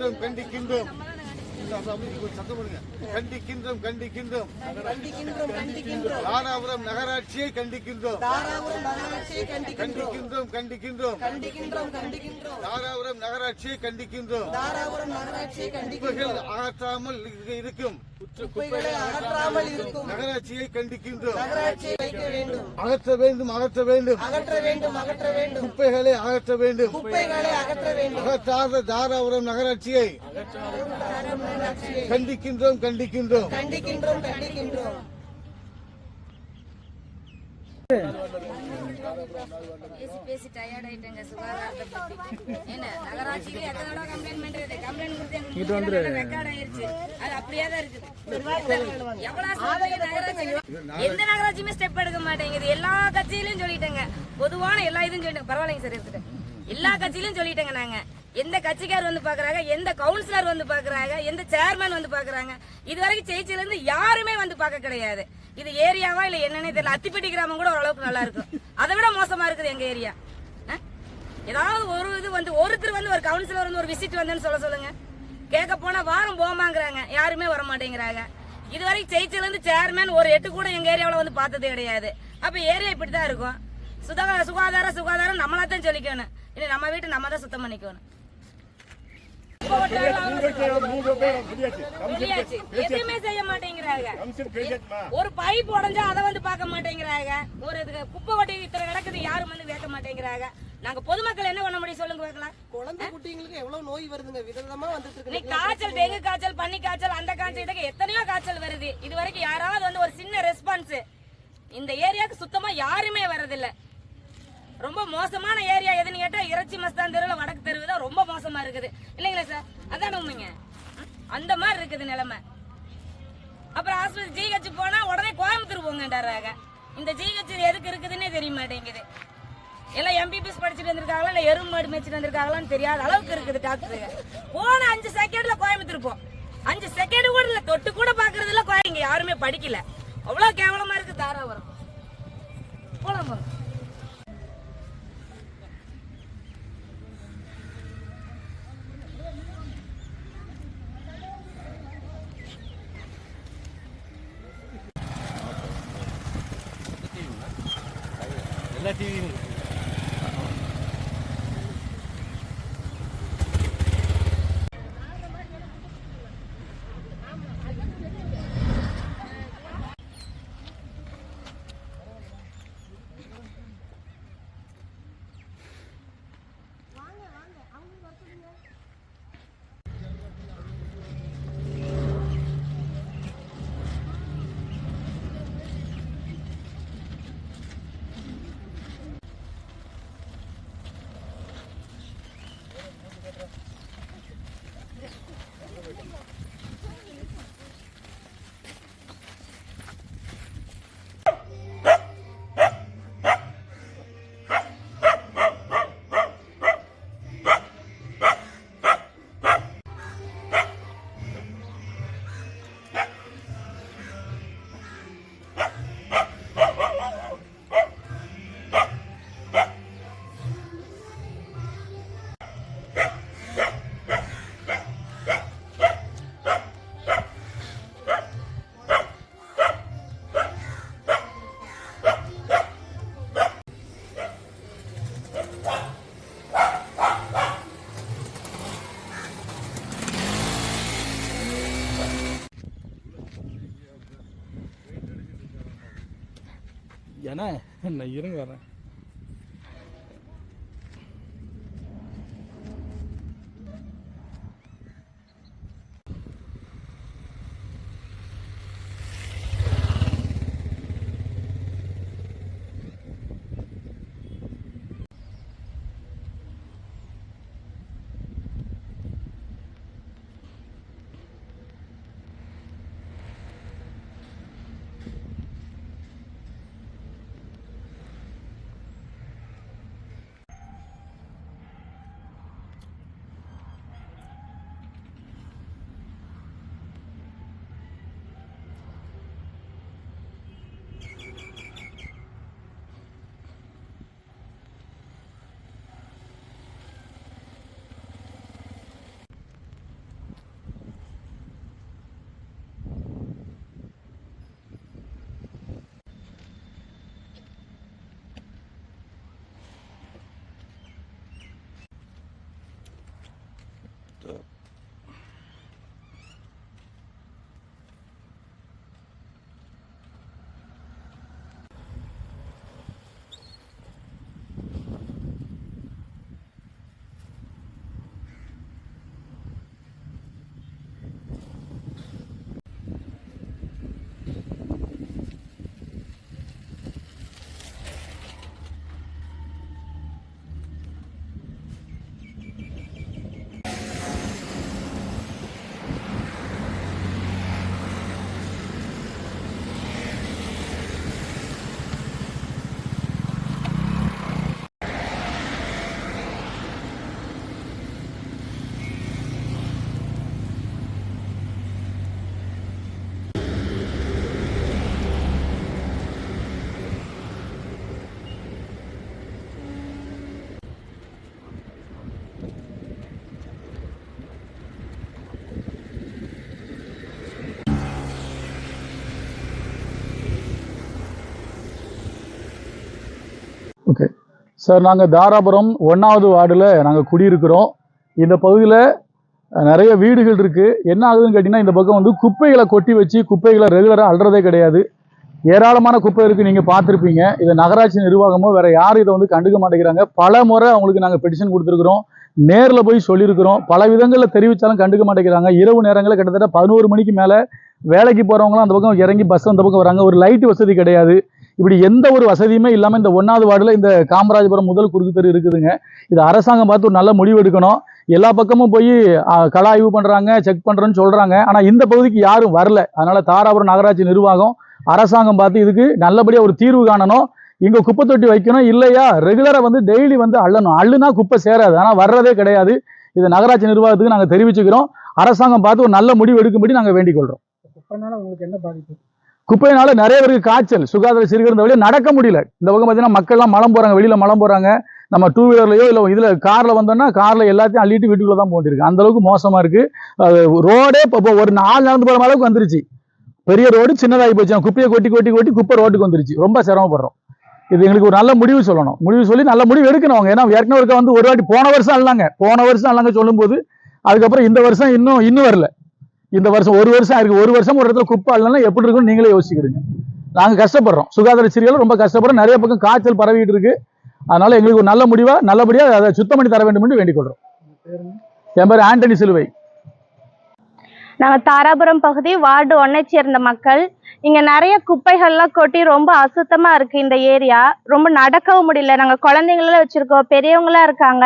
கண்டிக்கின்றோம் கண்டிக்கின்றோம். கண்டிக்கின்றோம் கண்டிக்கின்றோம். தாராபுரம் நகராட்சியை கண்டிக்கின்றோம். நகராட்சியை கண்டிக்கின்றோம் கண்டிக்கின்றோம். கண்டிக்கின்றோம் கண்டிக்கின்றோம். தாராபுரம் நகராட்சியை கண்டிக்கின்றோம். தாராபுரம் நகராட்சியை கண்டிக்கின்றோம். அகற்றாமல் இரு- இருக்கும். குப்பைகளை அகற்றாமல் இருக்கும். நகராட்சியை கண்டிக்கின்றோம். நகராட்சியை வைக்க வேண்டும். அகற்ற வேண்டும் அகற்ற வேண்டும். அகற்ற வேண்டும் அகற்ற வேண்டும். குப்பைகளை அகற்ற வேண்டும். குப்பைகளை அகற்ற வேண்டும். அகற்றாத தாராபுரம் நகராட்சியை நகராட்சியை கண்டிக்கின்றோம் கண்டிக்கின்றோம். கண்டிக்கின்றோம் கண்டிக்கின்றோம். பேசி பேசி டயர்ட் ஆயிட்டேங்க சுகாதாரத்தை பத்தி. என்ன நகராட்சிக்கு எத்தனை தடவை கம்ப்ளைண்ட் பண்றது? கம்ப்ளைண்ட் கொடுத்து எங்களுக்கு ரெக்கார்ட் ஆயிருச்சு. அது அப்படியே தான் இருக்குது. எவ்வளவு சொல்றீங்க நகராட்சி எந்த நகராட்சியுமே ஸ்டெப் எடுக்க மாட்டேங்குது. எல்லா கட்சியிலயும் சொல்லிட்டேங்க. பொதுவான எல்லா இதுவும் சொல்லிட்டேங்க. பரவாயில்லைங்க சார் எடுத்துட்டேன். எல்லா கட்சியிலும் சொல்லிட்டேங்க நாங்க. எந்த கட்சிக்கார் வந்து பாக்குறாங்க எந்த கவுன்சிலர் வந்து பாக்குறாங்க எந்த சேர்மன் வந்து பாக்குறாங்க இது வரைக்கும் ஜெயிச்சில இருந்து யாருமே வந்து பார்க்க கிடையாது. இது ஏரியாவா இல்ல என்னன்னு தெரியல. அத்திப்பட்டி கிராமம் கூட ஓரளவுக்கு நல்லா இருக்கும். அதை விட மோசமா இருக்குது எங்க ஏரியா. ஏதாவது ஒரு இது வந்து ஒருத்தர் வந்து ஒரு கவுன்சிலர் வந்து ஒரு விசிட் வந்தேன்னு சொல்ல சொல்லுங்க. கேட்க போனா வாரம் போமாங்கிறாங்க. யாருமே வர மாட்டேங்கிறாங்க இது வரைக்கும் ஜெயிச்சதுல இருந்து சேர்மேன் ஒரு எட்டு கூட எங்க ஏரியாவில வந்து பார்த்தது கிடையாது. அப்ப ஏரியா இப்படிதான் இருக்கும். சுகாதார சுகாதாரம் சுகாதாரம் நம்மளா தான் சொல்லிக்கணும் இல்லை நம்ம வீட்டை நம்ம தான் சுத்தம் பண்ணிக்கணும். எதுவுமே செய்ய மாட்டேங்கிறாங்க. ஒரு பைப் உடைஞ்சா அதை வந்து பார்க்க மாட்டேங்கிறாங்க. ஒரு இதுக்கு குப்பை கொட்டி இத்தனை கிடக்குது யாரும் வந்து கேட்க மாட்டேங்கிறாங்க. நாங்க பொதுமக்கள் என்ன பண்ண முடியும் சொல்லுங்க பார்க்கலாம். குழந்தை குட்டிங்களுக்கு எவ்வளவு நோய் வருதுங்க? விதவிதமா வந்துட்டு இருக்கு காய்ச்சல் டெங்கு காய்ச்சல் பன்னி காய்ச்சல் அந்த காய்ச்சல் இதுக்கு எத்தனையோ காய்ச்சல் வருது. இது வரைக்கும் யாராவது வந்து ஒரு சின்ன ரெஸ்பான்ஸ் இந்த ஏரியாவுக்கு சுத்தமா யாருமே வர்றதில்ல. ரொம்ப மோசமான ஏரியா எதுன்னு கேட்டால் இறைச்சி மஸ்தான் தெருவில் வடக்கு தெருவு தான் ரொம்ப மோசமாக இருக்குது. இல்லைங்களா சார்? அதான் உண்மைங்க. அந்த மாதிரி இருக்குது நிலைமை. அப்புறம் ஹாஸ்பிட்டல் ஜிஹெச் போனால் உடனே கோயம்புத்தூர் போங்கன்றாராங்க இந்த ஜிஹெச் எதுக்கு இருக்குதுன்னே தெரிய மாட்டேங்குது. எல்லாம் எம்பிபிஎஸ் படிச்சுட்டு வந்திருக்காங்களா? இல்லை எறும்பாடு மேய்ச்சிட்டு வந்திருக்காங்களான்னு தெரியாத அளவுக்கு இருக்குது டாக்டருங்க போன அஞ்சு செகண்டில் கோயம்புத்தூர் போ. அஞ்சு செகண்ட் கூட இல்லை தொட்டு கூட பார்க்கறதுல கோயங்க யாருமே படிக்கல. அவ்வளோ கேவலமாக இருக்குது தாராபுரம். போகலாம் போகிறோம் 30 ஏன்னா நான் இருங்க வரேன். ஓகே சார் நாங்கள் தாராபுரம் ஒன்றாவது வார்டில் நாங்கள் குடியிருக்கிறோம். இந்த பகுதியில் நிறைய வீடுகள் இருக்குது என்ன ஆகுதுன்னு கேட்டிங்கன்னா இந்த பக்கம் வந்து குப்பைகளை கொட்டி வச்சு குப்பைகளை ரெகுலராக அல்றதே கிடையாது. ஏராளமான குப்பை இருக்குது நீங்கள் பார்த்துருப்பீங்க. இதை நகராட்சி நிர்வாகமோ வேறு யாரும் இதை வந்து கண்டுக்க மாட்டேங்கிறாங்க. பல முறை அவங்களுக்கு நாங்கள் பெட்டிஷன் கொடுத்துருக்குறோம். நேரில் போய் சொல்லியிருக்கிறோம். பல விதங்களில் தெரிவித்தாலும் கண்டுக்க மாட்டேங்கிறாங்க. இரவு நேரங்களில் கிட்டத்தட்ட பதினோரு மணிக்கு மேலே வேலைக்கு போகிறவங்களாம் அந்த பக்கம் இறங்கி பஸ் அந்த பக்கம் வராங்க. ஒரு லைட் வசதி கிடையாது. இப்படி எந்த ஒரு வசதியுமே இல்லாமல் இந்த ஒன்றாவது வார்டில் இந்த காமராஜபுரம் முதல் குறுக்கு தெரு இருக்குதுங்க. இது அரசாங்கம் பார்த்து ஒரு நல்ல முடிவு எடுக்கணும். எல்லா பக்கமும் போய் கள ஆய்வு பண்ணுறாங்க செக் பண்ணுறோன்னு சொல்கிறாங்க ஆனால் இந்த பகுதிக்கு யாரும் வரல. அதனால் தாராபுரம் நகராட்சி நிர்வாகம் அரசாங்கம் பார்த்து இதுக்கு நல்லபடியாக ஒரு தீர்வு காணணும். இங்கே குப்பை தொட்டி வைக்கணும். இல்லையா? ரெகுலராக வந்து டெய்லி வந்து அள்ளணும். அள்ளுனா குப்பை சேராது. ஆனால் வர்றதே கிடையாது. இது நகராட்சி நிர்வாகத்துக்கு நாங்கள் தெரிவிச்சுக்கிறோம். அரசாங்கம் பார்த்து ஒரு நல்ல முடிவு எடுக்கும்படி நாங்கள் வேண்டிக் கொள்கிறோம் குப்பைனால உங்களுக்கு என்ன பாதிப்பு? குப்பையினால நிறைய பேருக்கு காய்ச்சல் சுகாதார சீர்கிருந்த வழியாக நடக்க முடியல. இந்த பக்கம் பார்த்தீங்கன்னா மக்கள்லாம் மலம் போகிறாங்க வெளியில் மலம் போகிறாங்க நம்ம டூ வீலர்லையோ இல்லை இதில் காரில் வந்தோம்னா காரில் எல்லாத்தையும் அள்ளிட்டு வீட்டுக்குள்ளே தான் போட்டிருக்கு அந்த அளவுக்கு மோசமாக இருக்குது ரோடே இப்போ ஒரு நாலு நடந்து போகிற அளவுக்கு வந்துருச்சு. பெரிய ரோடு சின்னதாகி போச்சு. குப்பையை கொட்டி கொட்டி கொட்டி குப்பை ரோட்டுக்கு வந்துருச்சு. ரொம்ப சிரமப்படுறோம். இது எங்களுக்கு ஒரு நல்ல முடிவு சொல்லணும். முடிவு சொல்லி நல்ல முடிவு எடுக்கணும் அவங்க. ஏன்னா ஏற்கனவே இருக்க வந்து ஒரு வாட்டி போன வருஷம் அல்லாங்க போன வருஷம் அல்லாங்க சொல்லும்போது அதுக்கப்புறம் இந்த வருஷம் இன்னும் இன்னும் வரல. இந்த வருஷம் ஒரு வருஷம் இருக்கு ஒரு வருஷம் ஒரு இடத்துல குப்பை இல்லைன்னா எப்படி இருக்கும்னு நீங்களே யோசிக்கிடுங்க நாங்கள் கஷ்டப்படுறோம். சுகாதார சீரியல் ரொம்ப கஷ்டப்படுறோம். நிறைய பக்கம் காய்ச்சல் பரவிட்டு இருக்கு. அதனால எங்களுக்கு ஒரு நல்ல முடிவா நல்லபடியாக அதை சுத்தம் பண்ணி தர வேண்டும் என்று வேண்டிக் கொள்றோம் என் பேர் ஆண்டனி சிலுவை. நாங்கள் தாராபுரம் பகுதி வார்டு ஒன்னை சேர்ந்த மக்கள். இங்கே நிறைய குப்பைகள்லாம் கொட்டி ரொம்ப அசுத்தமாக இருக்குது இந்த ஏரியா. ரொம்ப நடக்கவும் முடியல. நாங்கள் குழந்தைங்களெல்லாம் வச்சுருக்கோம் பெரியவங்களாம் இருக்காங்க.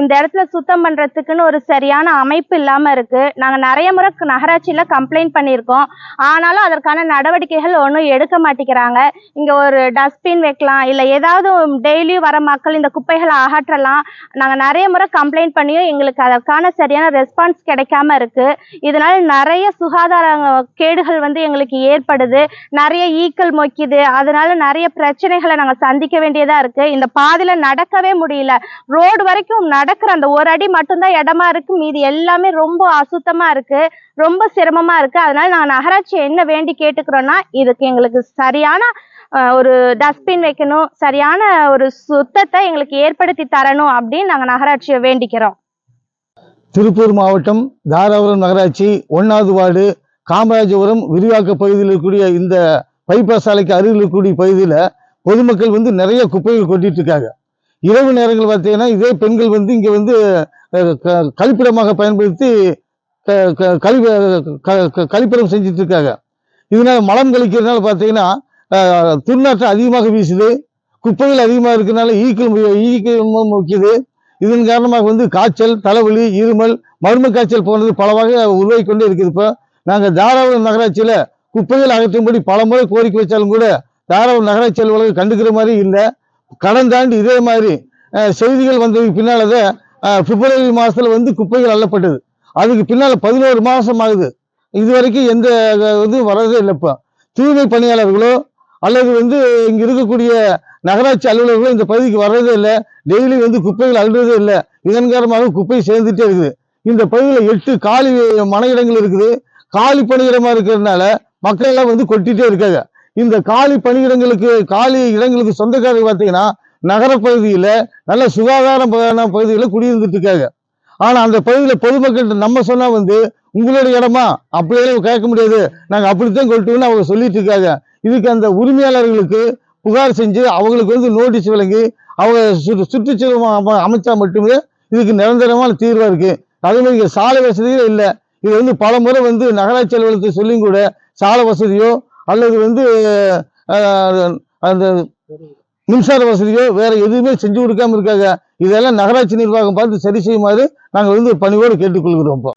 இந்த இடத்துல சுத்தம் பண்ணுறதுக்குன்னு ஒரு சரியான அமைப்பு இல்லாமல் இருக்குது நாங்கள் நிறைய முறை நகராட்சியில் கம்ப்ளைண்ட் பண்ணியிருக்கோம். ஆனாலும் அதற்கான நடவடிக்கைகள் ஒன்றும் எடுக்க மாட்டேங்கிறாங்க. இங்கே ஒரு டஸ்ட்பின் வைக்கலாம் இல்லை ஏதாவது டெய்லியும் வர மக்கள் இந்த குப்பைகளை அகற்றலாம். நாங்கள் நிறைய முறை கம்ப்ளைண்ட் பண்ணியும் எங்களுக்கு அதற்கான சரியான ரெஸ்பான்ஸ் கிடைக்காம இருக்கு. இதனால நிறைய சுகாதார கேடுகள் வந்து எங்களுக்கு ஏற்படுது. நிறைய ஈக்கள் மொக்கிது. அதனால நிறைய பிரச்சனைகளை நாங்கள் சந்திக்க வேண்டியதா இருக்கு. இந்த பாதையில நடக்கவே முடியல. ரோடு வரைக்கும் நடக்கிற அந்த ஒரு அடி மட்டும்தான் இடமா இருக்கு. மீதி எல்லாமே ரொம்ப அசுத்தமா இருக்கு. ரொம்ப சிரமமா இருக்கு. அதனால நாங்கள் நகராட்சி என்ன வேண்டி கேட்டுக்கிறோன்னா இதுக்கு எங்களுக்கு சரியான ஒரு டஸ்ட்பின் வைக்கணும். சரியான ஒரு சுத்தத்தை எங்களுக்கு ஏற்படுத்தி தரணும் அப்படின்னு நாங்கள் நகராட்சியை வேண்டிக்கிறோம். திருப்பூர் மாவட்டம் தாராபுரம் நகராட்சி ஒன்றாவது வார்டு காமராஜபுரம் விரிவாக்க பகுதியில் இருக்கக்கூடிய இந்த பைபாஸ் சாலைக்கு அருகில் இருக்கக்கூடிய பகுதியில் பொதுமக்கள் வந்து நிறைய குப்பைகள் கொட்டிட்டு இருக்காங்க. இரவு நேரங்கள் பார்த்தீங்கன்னா இதே பெண்கள் வந்து இங்கே வந்து க- கழிப்பிடமாக பயன்படுத்தி க- க- க- க- கழிப்பிடம் செஞ்சுட்டு இருக்காங்க. இதனால மலம் கழிக்கிறதுனால பார்த்தீங்கன்னா துர்நாற்றம் அதிகமாக வீசுது. குப்பைகள் அதிகமாக இருக்கிறதுனால ஈக்கள் ஈக்கள் முக்கியது. இதன் காரணமாக வந்து காய்ச்சல் தலைவலி இருமல் மர்ம காய்ச்சல் போன்றது பல வகை உருவாகி கொண்டே இருக்குது. இப்போ நாங்கள் தாராபுரம் நகராட்சியில் குப்பைகள் அகற்றும்படி பல முறை கோரிக்கை வச்சாலும் கூட தாராபுரம் நகராட்சி அலுவலகம் கண்டுக்கிற மாதிரி இல்லை. கடன் தாண்டி இதே மாதிரி செய்திகள் வந்ததுக்கு பின்னால் தான் பிப்ரவரி மாதத்தில் வந்து குப்பைகள் அள்ளப்பட்டது. அதுக்கு பின்னால் பதினோரு மாதம் ஆகுது. இது வரைக்கும் எந்த இது வரதே இல்லை இப்போ. தூய்மை பணியாளர்களோ அல்லது வந்து இங்கே இருக்கக்கூடிய நகராட்சி அலுவலர்களோ இந்த பகுதிக்கு வர்றதே இல்லை. டெய்லி வந்து குப்பைகள் அள்ளுறதே இல்லை. இதன் காரணமாக குப்பை சேர்ந்துட்டே இருக்குது. இந்த பகுதியில் எட்டு காலி மனையிடங்கள் இருக்குது. காலி பணியிடமா இருக்கிறதுனால மக்கள் எல்லாம் வந்து கொட்டிட்டே இருக்காங்க. இந்த காலி பணியிடங்களுக்கு காலி இடங்களுக்கு சொந்தக்காரர் பார்த்தீங்கன்னா நகரப்பகுதியில் நல்ல சுகாதாரமான பகுதியில் குடியிருந்துட்டு இருக்காங்க. ஆனால் அந்த பகுதியில் பொதுமக்கள்கிட்ட நம்ம சொன்னால் வந்து உங்களுடைய இடமா? அப்படியெல்லாம் கேட்க முடியாது. நாங்கள் அப்படித்தான் கொட்டுவோம்னு அவங்க சொல்லிட்டு இருக்காங்க. இதுக்கு அந்த உரிமையாளர்களுக்கு புகார் செஞ்சு அவங்களுக்கு வந்து நோட்டீஸ் வழங்கி அவங்க சுற்று சுற்றுச்சூழல் அம- அமைச்சா மட்டுமே இதுக்கு நிரந்தரமான தீர்வாக இருக்குது அதே மாதிரி சாலை வசதியே இல்லை. இது வந்து பல முறை வந்து நகராட்சி அலுவலகத்தை சொல்லியும் கூட சாலை வசதியோ அல்லது வந்து அந்த மின்சார வசதியோ வேற எதுவுமே செஞ்சு கொடுக்காம இருக்காங்க. இதெல்லாம் நகராட்சி நிர்வாகம் பார்த்து சரி செய்யுமாறு நாங்கள் வந்து பணிவோடு கேட்டுக்கொள்கிறோம் இப்போ.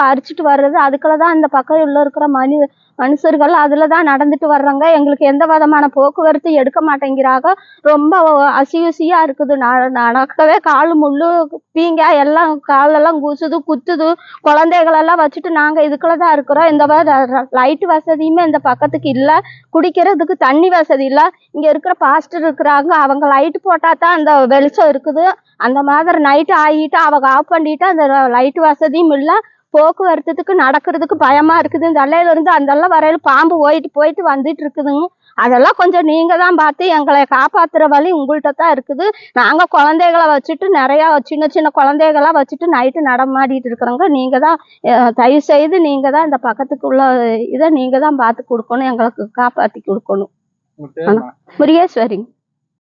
வர்றது அதுக்குள்ளதான் அந்த பக்கம் உள்ள இருக்கிற மனி மனுஷர்கள் அதில் தான் நடந்துட்டு வர்றாங்க. எங்களுக்கு எந்த விதமான போக்குவரத்து எடுக்க மாட்டேங்கிறாங்க ரொம்ப அசியுசியாக இருக்குது. ந- நடக்கவே கால் முள்ளு பீங்க. எல்லாம் காலெல்லாம் கூசுது குத்துது. குழந்தைகளெல்லாம் வச்சுட்டு நாங்கள் இதுக்குள்ள தான் இருக்கிறோம். இந்த லைட்டு வசதியுமே இந்த பக்கத்துக்கு இல்லை. குடிக்கிறதுக்கு தண்ணி வசதி இல்லை. இங்கே இருக்கிற பாஸ்டர் இருக்கிறாங்க. அவங்க லைட்டு போட்டால் தான் அந்த வெளிச்சம் இருக்குது. அந்த மாதிரி நைட்டு ஆகிட்டு அவங்க ஆஃப் பண்ணிட்டு அந்த லைட்டு வசதியும் இல்லை. போக்குவரத்துக்கு நடக்கிறதுக்கு பயமா இருக்குது இந்த அல்லையில இருந்து அந்த எல்லாம் வரையில பாம்பு போயிட்டு போயிட்டு வந்துட்டு இருக்குதுங்க. அதெல்லாம் கொஞ்சம் நீங்க தான் பார்த்து எங்களை காப்பாத்துற வழி உங்கள்கிட்ட தான் இருக்குது. நாங்க குழந்தைகளை வச்சுட்டு நிறைய சின்ன சின்ன குழந்தைகளா வச்சுட்டு நைட்டு நடமாடிட்டு இருக்கிறோங்க. நீங்க தான் தயவு செய்து நீங்க தான் இந்த பக்கத்துக்குள்ள இதை நீங்க தான் பார்த்து கொடுக்கணும். எங்களுக்கு காப்பாத்தி கொடுக்கணும். முருகேஸ்வரிங்க